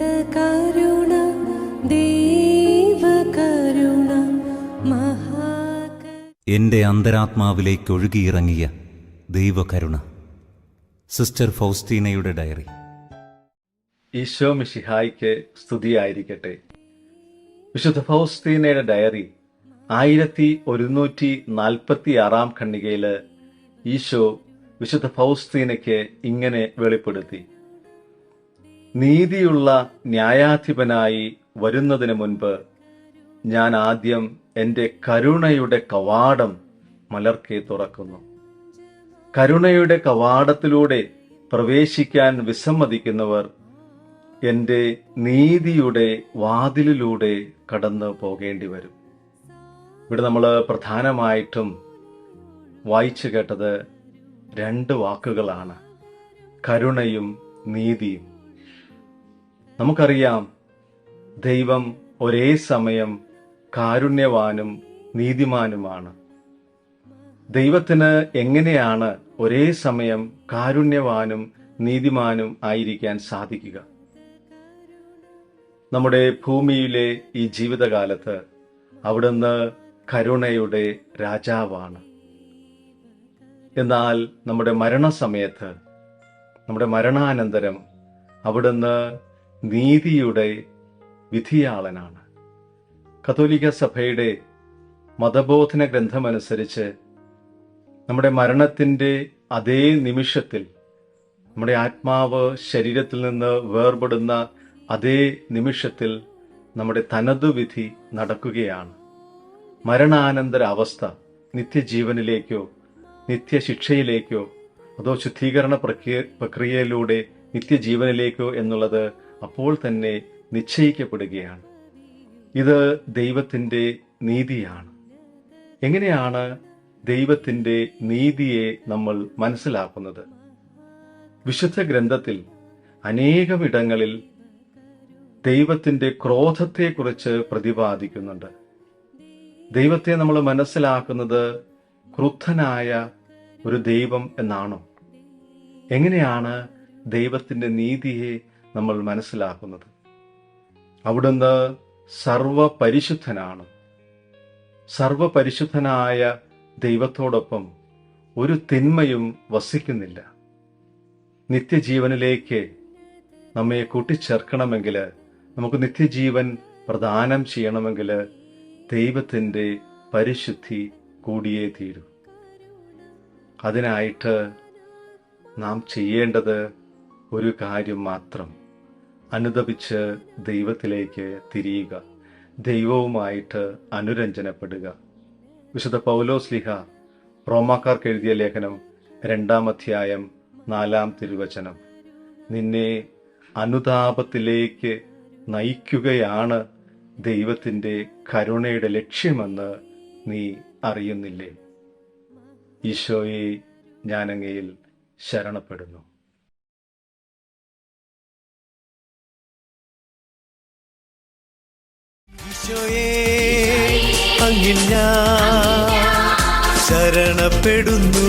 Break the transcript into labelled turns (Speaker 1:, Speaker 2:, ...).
Speaker 1: കരുണ ദൈവകരുണ
Speaker 2: എന്റെ അന്തരാത്മാവിലേക്ക് ഒഴുകിയിറങ്ങിയ ദൈവകരുണ. സിസ്റ്റർ ഫൗസ്റ്റീനയുടെ ഡയറി.
Speaker 3: ഈശോ മിഷിഹായിക്ക് സ്തുതിയായിരിക്കട്ടെ. വിശുദ്ധ ഫൗസ്തീനയുടെ ഡയറി ആയിരത്തി ഒരുന്നൂറ്റി നാൽപ്പത്തി ആറാം ഖണ്ണികയിൽ ഈശോ വിശുദ്ധ ഫൗസ്തീനയ്ക്ക് ഇങ്ങനെ വെളിപ്പെടുത്തി. നീതിയുള്ള ന്യായാധിപനായി വരുന്നതിന് മുൻപ് ഞാൻ ആദ്യം എന്റെ കരുണയുടെ കവാടം മലർക്കെ തുറക്കുന്നു. കരുണയുടെ കവാടത്തിലൂടെ പ്രവേശിക്കാൻ വിസമ്മതിക്കുന്നവർ എന്റെ നീതിയുടെ വാതിലിലൂടെ കടന്നു പോകേണ്ടി വരും. ഇവിടെ നമ്മൾ പ്രധാനമായിട്ടും വായിച്ചു കേട്ടത് രണ്ട് വാക്കുകളാണ്. കരുണയും നീതിയും. നമുക്കറിയാം ദൈവം ഒരേ സമയം കാരുണ്യവാനും നീതിമാനുമാണ്. ദൈവത്തിന് എങ്ങനെയാണ് ഒരേ സമയം കാരുണ്യവാനും നീതിമാനും ആയിരിക്കാൻ സാധിക്കുക? നമ്മുടെ ഭൂമിയിലെ ഈ ജീവിതകാലത്ത് അവിടുന്ന് കരുണയുടെ രാജാവാണ്. എന്നാൽ നമ്മുടെ മരണസമയത്ത് നമ്മുടെ മരണാനന്തരം അവിടുന്ന് നീതിയുടെ വിധിയാളനാണ്. കത്തോലിക്ക സഭയുടെ മതബോധന ഗ്രന്ഥമനുസരിച്ച് നമ്മുടെ മരണത്തിന്റെ അതേ നിമിഷത്തിൽ നമ്മുടെ ആത്മാവ് ശരീരത്തിൽ നിന്ന് വേർപെടുന്ന അതേ നിമിഷത്തിൽ നമ്മുടെ തനതു വിധി നടക്കുകയാണ്. മരണാനന്തര അവസ്ഥ നിത്യജീവനിലേക്കോ നിത്യശിക്ഷയിലേക്കോ അതോ ശുദ്ധീകരണ പ്രക്രിയ പ്രക്രിയയിലൂടെ നിത്യജീവനിലേക്കോ എന്നുള്ളത് അപ്പോൾ തന്നെ നിശ്ചയിക്കപ്പെടുകയാണ്. ഇത് ദൈവത്തിന്റെ നീതിയാണ്. എങ്ങനെയാണ് ദൈവത്തിന്റെ നീതിയെ നമ്മൾ മനസ്സിലാക്കുന്നത്? വിശുദ്ധ ഗ്രന്ഥത്തിൽ അനേകമിടങ്ങളിൽ ദൈവത്തിന്റെ ക്രോധത്തെക്കുറിച്ച് പ്രതിപാദിക്കുന്നുണ്ട്. ദൈവത്തെ നമ്മൾ മനസ്സിലാക്കുന്നത് ക്രുദ്ധനായ ഒരു ദൈവം എന്നാണോ? എങ്ങനെയാണ് ദൈവത്തിന്റെ നീതിയെ നമ്മൾ മനസ്സിലാക്കുന്നത്. അവിടുന്ന് സർവപരിശുദ്ധനാണ്. സർവപരിശുദ്ധനായ ദൈവത്തോടൊപ്പം ഒരു തിന്മയും വസിക്കുന്നില്ല. നിത്യജീവനിലേക്ക് നമ്മെ കൂട്ടിച്ചേർക്കണമെങ്കിൽ നമുക്ക് നിത്യജീവൻ പ്രദാനം ചെയ്യണമെങ്കിൽ ദൈവത്തിന്റെ പരിശുദ്ധി കൂടിയേ തീരൂ. അതിനായിട്ട് നാം ചെയ്യേണ്ടത് ഒരു കാര്യം മാത്രം. അനുദപിച്ച് ദൈവത്തിലേക്ക് തിരിയുക. ദൈവവുമായിട്ട് അനുരഞ്ജനപ്പെടുക. വിശുദ്ധ പൗലോസ്ലിഹ റോമാക്കാർക്ക് എഴുതിയ ലേഖനം രണ്ടാം അധ്യായം നാലാം തിരുവചനം. നിന്നെ അനുതാപത്തിലേക്ക് നയിക്കുകയാണ് ദൈവത്തിന്റെ കരുണയുടെ ലക്ഷ്യമെന്ന് നീ അറിയുന്നില്ലേ? ഈശോയെ ഞാനങ്ങയിൽ ശരണപ്പെടുന്നു.
Speaker 4: ഈശോയേ അങ്ങിൽ ഞാൻ ശരണപ്പെടുന്നു.